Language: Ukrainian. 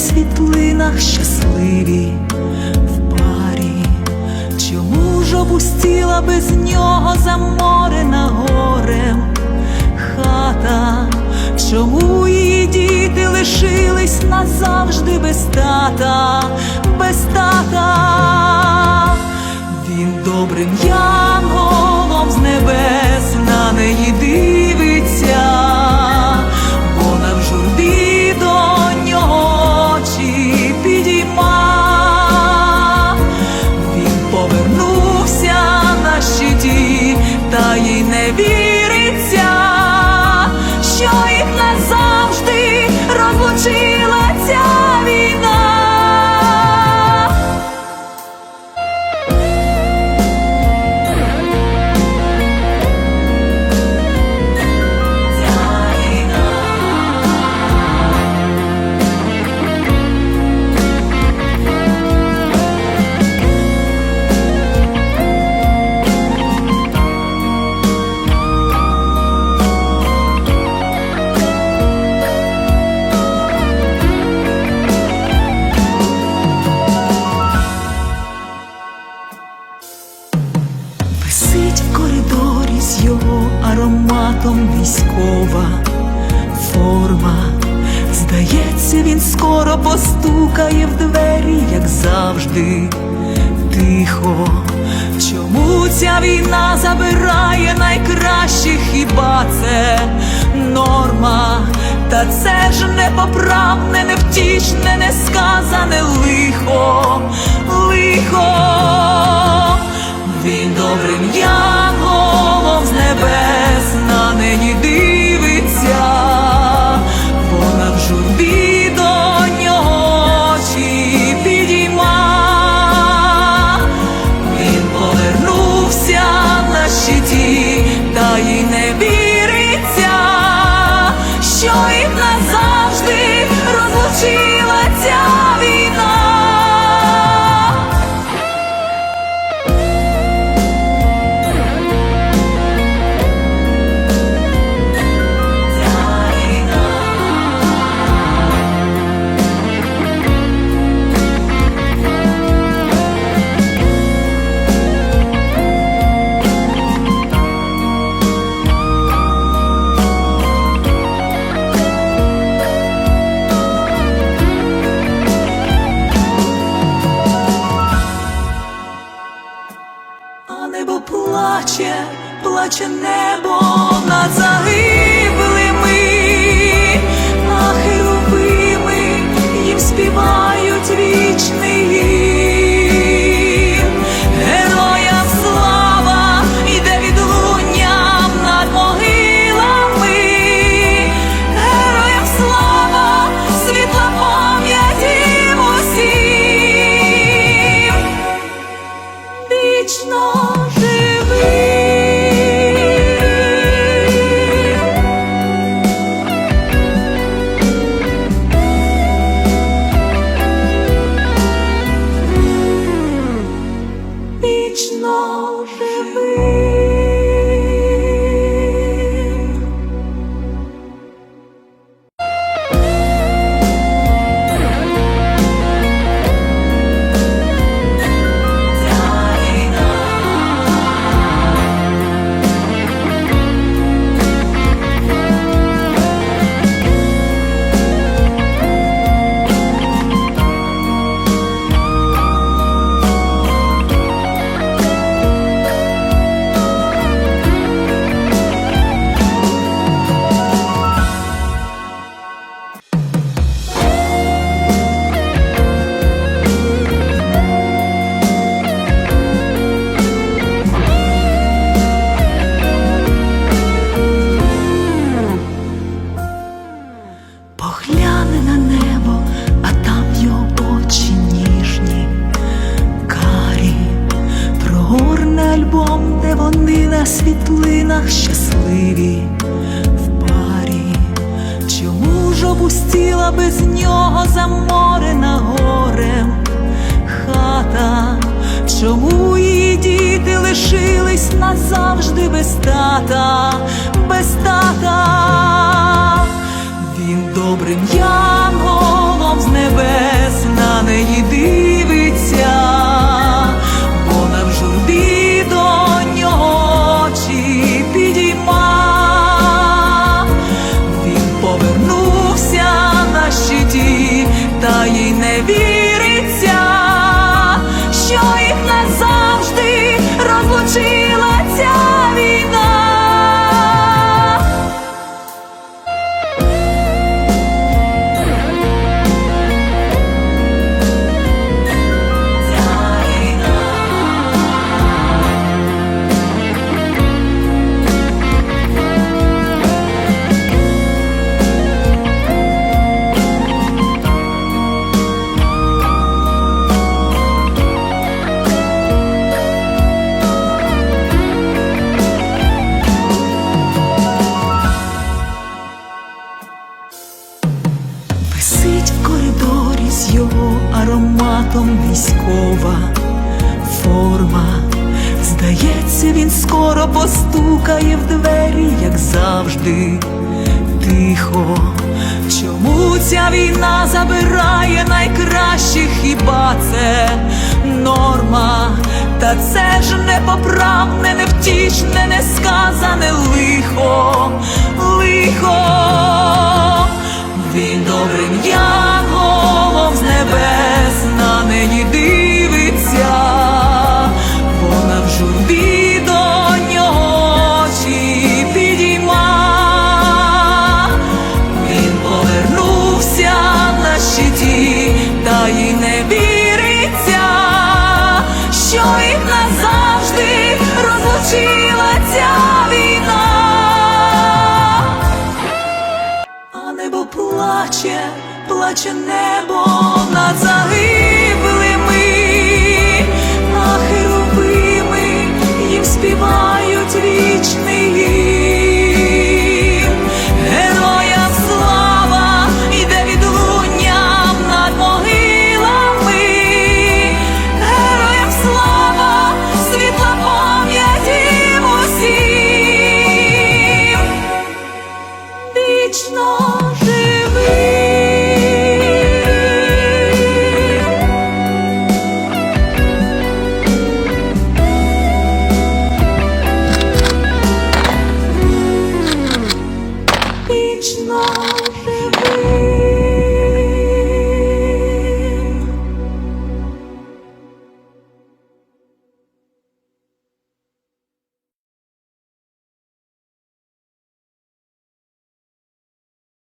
світлинах щасливі в парі. Чому ж опустіла без нього заморена горем хата? Чому її діти лишились назавжди без тата, без тата? Він добрим янголом з небес на неї військова форма. Здається, він скоро постукає в двері, як завжди, тихо. Чому ця війна забирає найкращих, хіба це норма? Та це ж непоправне, невтішне, несказане лихо, лихо. Він добрим янголом щасливі в парі, чому ж опустіла без нього заморена горем хата, чому її діти лишились назавжди без тата, без тата? Ароматом військова форма. Здається, він скоро постукає в двері, як завжди, тихо. Чому ця війна забирає найкращих, хіба це норма? Та це ж непоправне, невтішне, несказане лихо, лихо. Він добрим янголом закінчила ця війна, а небо плаче, плаче небо над загиблими, а херувими їм співають вічне. Lord, every